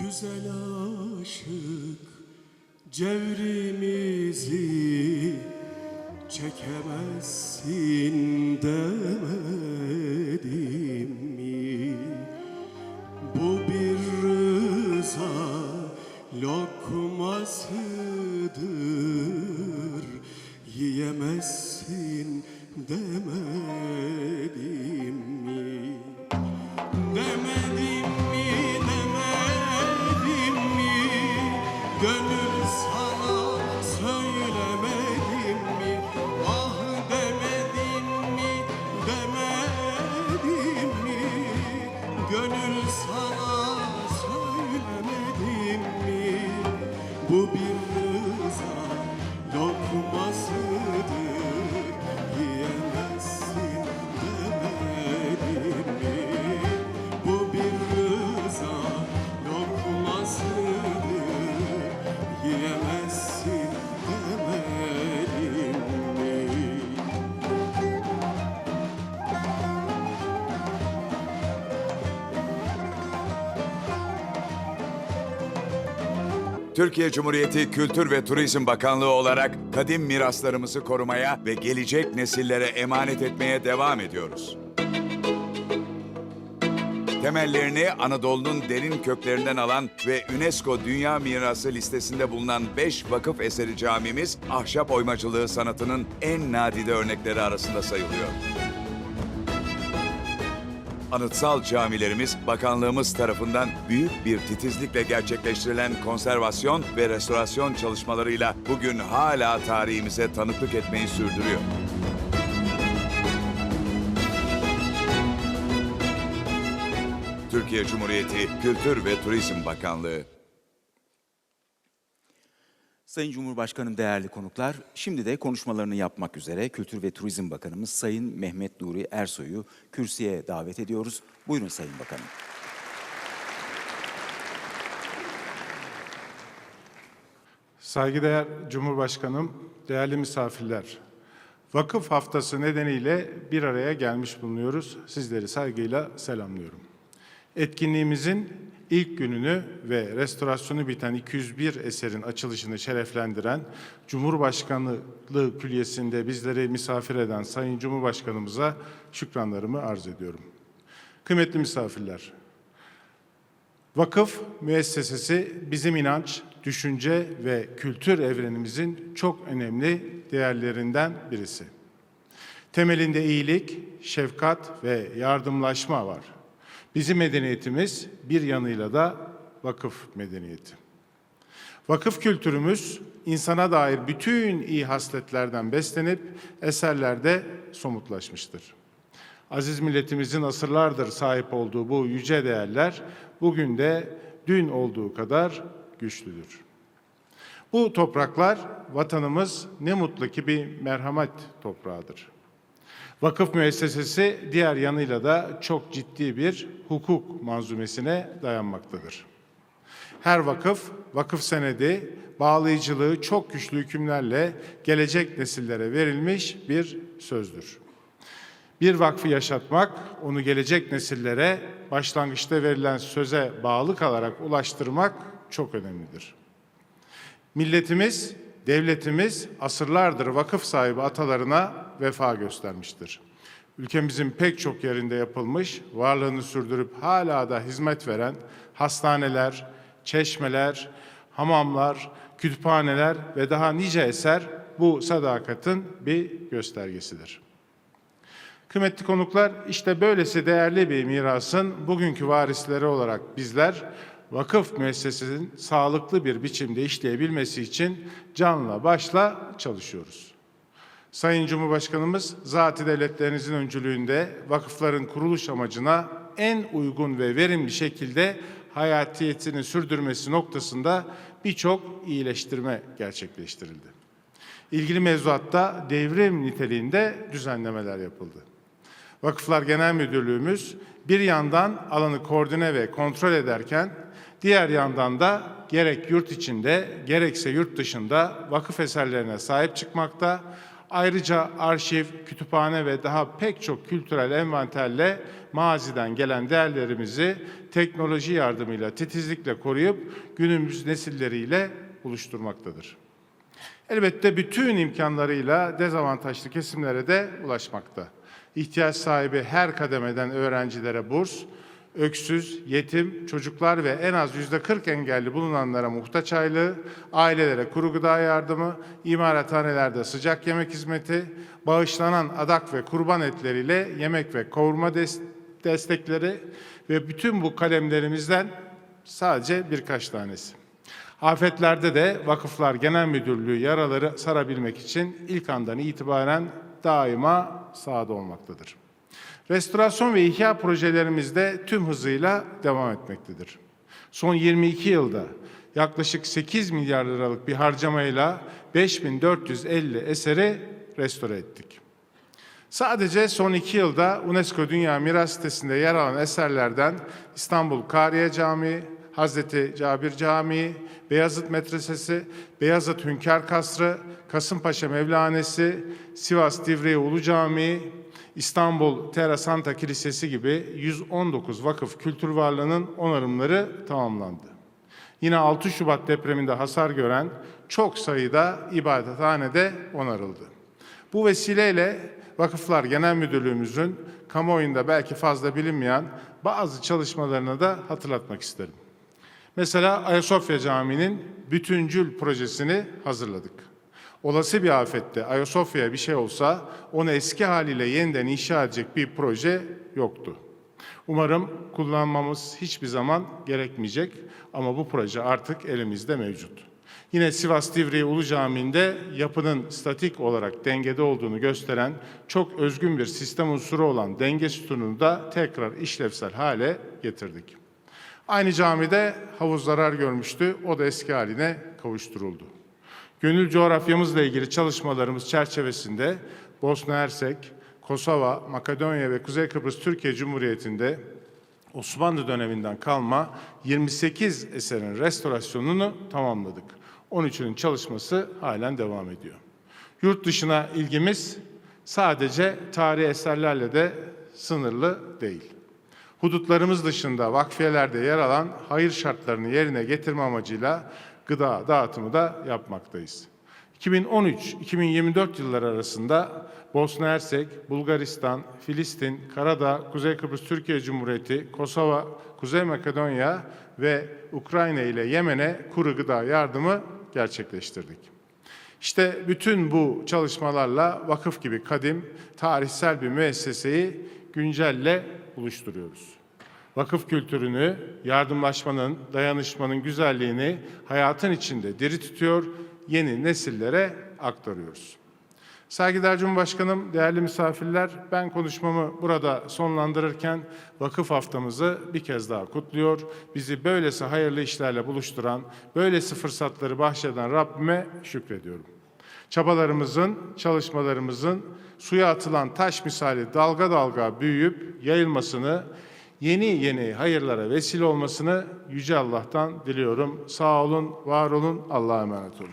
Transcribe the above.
Güzel aşık cevrimizi çekemezsin demedim sana söylemedim mi? Bu bir Türkiye Cumhuriyeti Kültür ve Turizm Bakanlığı olarak kadim miraslarımızı korumaya ve gelecek nesillere emanet etmeye devam ediyoruz. Temellerini Anadolu'nun derin köklerinden alan ve UNESCO Dünya Mirası listesinde bulunan 5 vakıf eseri camimiz, ahşap oymacılığı sanatının en nadide örnekleri arasında sayılıyor. Anıtsal camilerimiz bakanlığımız tarafından büyük bir titizlikle gerçekleştirilen konservasyon ve restorasyon çalışmalarıyla bugün hala tarihimize tanıklık etmeyi sürdürüyor. Türkiye Cumhuriyeti Kültür ve Turizm Bakanlığı Sayın Cumhurbaşkanım değerli konuklar, şimdi de konuşmalarını yapmak üzere Kültür ve Turizm Bakanımız Sayın Mehmet Nuri Ersoy'u kürsüye davet ediyoruz. Buyurun Sayın Bakanım. Saygıdeğer Cumhurbaşkanım, değerli misafirler. Vakıf Haftası nedeniyle bir araya gelmiş bulunuyoruz. Sizleri saygıyla selamlıyorum. Etkinliğimizin ilk gününü ve restorasyonu biten 201 eserin açılışını şereflendiren Cumhurbaşkanlığı Külliyesi'nde bizleri misafir eden Sayın Cumhurbaşkanımıza şükranlarımı arz ediyorum. Kıymetli misafirler, Vakıf müessesesi bizim inanç, düşünce ve kültür evrenimizin çok önemli değerlerinden birisi. Temelinde iyilik, şefkat ve yardımlaşma var. Bizim medeniyetimiz bir yanıyla da vakıf medeniyeti. Vakıf kültürümüz insana dair bütün iyi hasletlerden beslenip eserlerde somutlaşmıştır. Aziz milletimizin asırlardır sahip olduğu bu yüce değerler bugün de dün olduğu kadar güçlüdür. Bu topraklar vatanımız ne mutlu ki bir merhamet toprağıdır. Vakıf müessesesi diğer yanıyla da çok ciddi bir hukuk manzumesine dayanmaktadır. Her vakıf, vakıf senedi, bağlayıcılığı çok güçlü hükümlerle gelecek nesillere verilmiş bir sözdür. Bir vakfı yaşatmak, onu gelecek nesillere başlangıçta verilen söze bağlı kalarak ulaştırmak çok önemlidir. Milletimiz, devletimiz asırlardır vakıf sahibi atalarına vefa göstermiştir. Ülkemizin pek çok yerinde yapılmış, varlığını sürdürüp hala da hizmet veren hastaneler, çeşmeler, hamamlar, kütüphaneler ve daha nice eser bu sadakatin bir göstergesidir. Kıymetli konuklar, işte böylesi değerli bir mirasın bugünkü varisleri olarak bizler vakıf müessesesinin sağlıklı bir biçimde işleyebilmesi için canla başla çalışıyoruz. Sayın Cumhurbaşkanımız, zat-ı devletlerinizin öncülüğünde vakıfların kuruluş amacına en uygun ve verimli şekilde hayatiyetini sürdürmesi noktasında birçok iyileştirme gerçekleştirildi. İlgili mevzuatta devrim niteliğinde düzenlemeler yapıldı. Vakıflar Genel Müdürlüğümüz bir yandan alanı koordine ve kontrol ederken diğer yandan da gerek yurt içinde gerekse yurt dışında vakıf eserlerine sahip çıkmakta, Ayrıca arşiv, kütüphane ve daha pek çok kültürel envanterle maziden gelen değerlerimizi teknoloji yardımıyla titizlikle koruyup günümüz nesilleriyle buluşturmaktadır. Elbette bütün imkanlarıyla dezavantajlı kesimlere de ulaşmakta. İhtiyaç sahibi her kademeden öğrencilere burs, öksüz, yetim, çocuklar ve en az yüzde 40 engelli bulunanlara muhtaç aylığı, ailelere kuru gıda yardımı, imalathanelerde sıcak yemek hizmeti, bağışlanan adak ve kurban etleriyle yemek ve kavurma des- destekleri ve bütün bu kalemlerimizden sadece birkaç tanesi. Afetlerde de Vakıflar Genel Müdürlüğü yaraları sarabilmek için ilk andan itibaren daima sahada olmaktadır. Restorasyon ve ihya projelerimiz de tüm hızıyla devam etmektedir. Son 22 yılda yaklaşık 8 milyar liralık bir harcamayla 5450 eseri restore ettik. Sadece son iki yılda UNESCO Dünya Miras Listesi'nde yer alan eserlerden İstanbul Kariye Camii, Hazreti Cabir Camii, Beyazıt Medresesi, Beyazıt Hünkar Kasrı, Kasımpaşa Mevlanesi, Sivas Divriği Ulu Camii, İstanbul Terra Santa Kilisesi gibi 119 vakıf kültür varlığının onarımları tamamlandı. Yine 6 Şubat depreminde hasar gören çok sayıda ibadethanede onarıldı. Bu vesileyle Vakıflar Genel Müdürlüğümüzün kamuoyunda belki fazla bilinmeyen bazı çalışmalarını da hatırlatmak isterim. Mesela Ayasofya Camii'nin bütüncül projesini hazırladık. Olası bir afette Ayasofya'ya bir şey olsa onu eski haliyle yeniden inşa edecek bir proje yoktu. Umarım kullanmamız hiçbir zaman gerekmeyecek ama bu proje artık elimizde mevcut. Yine Sivas Divriği Ulu Camii'nde yapının statik olarak dengede olduğunu gösteren çok özgün bir sistem unsuru olan denge sütununu da tekrar işlevsel hale getirdik. Aynı camide havuz zarar görmüştü, o da eski haline kavuşturuldu. Gönül coğrafyamızla ilgili çalışmalarımız çerçevesinde Bosna Hersek, Kosova, Makedonya ve Kuzey Kıbrıs Türkiye Cumhuriyeti'nde Osmanlı döneminden kalma 28 eserin restorasyonunu tamamladık. 13'ünün çalışması halen devam ediyor. Yurt dışına ilgimiz sadece tarihi eserlerle de sınırlı değil. Hudutlarımız dışında vakfiyelerde yer alan hayır şartlarını yerine getirme amacıyla gıda dağıtımı da yapmaktayız. 2013-2024 yılları arasında Bosna Hersek, Bulgaristan, Filistin, Karadağ, Kuzey Kıbrıs Türkiye Cumhuriyeti, Kosova, Kuzey Makedonya ve Ukrayna ile Yemen'e kuru gıda yardımı gerçekleştirdik. İşte bütün bu çalışmalarla vakıf gibi kadim, tarihsel bir müesseseyi güncelle buluşturuyoruz. Vakıf kültürünü, yardımlaşmanın, dayanışmanın güzelliğini hayatın içinde diri tutuyor, yeni nesillere aktarıyoruz. Saygıdeğer Cumhurbaşkanım, değerli misafirler, ben konuşmamı burada sonlandırırken vakıf haftamızı bir kez daha kutluyor. Bizi böylesi hayırlı işlerle buluşturan, böylesi fırsatları bahşeden Rabbime şükrediyorum. Çabalarımızın, çalışmalarımızın suya atılan taş misali dalga dalga büyüyüp yayılmasını, yeni yeni hayırlara vesile olmasını Yüce Allah'tan diliyorum. Sağ olun, var olun, Allah'a emanet olun.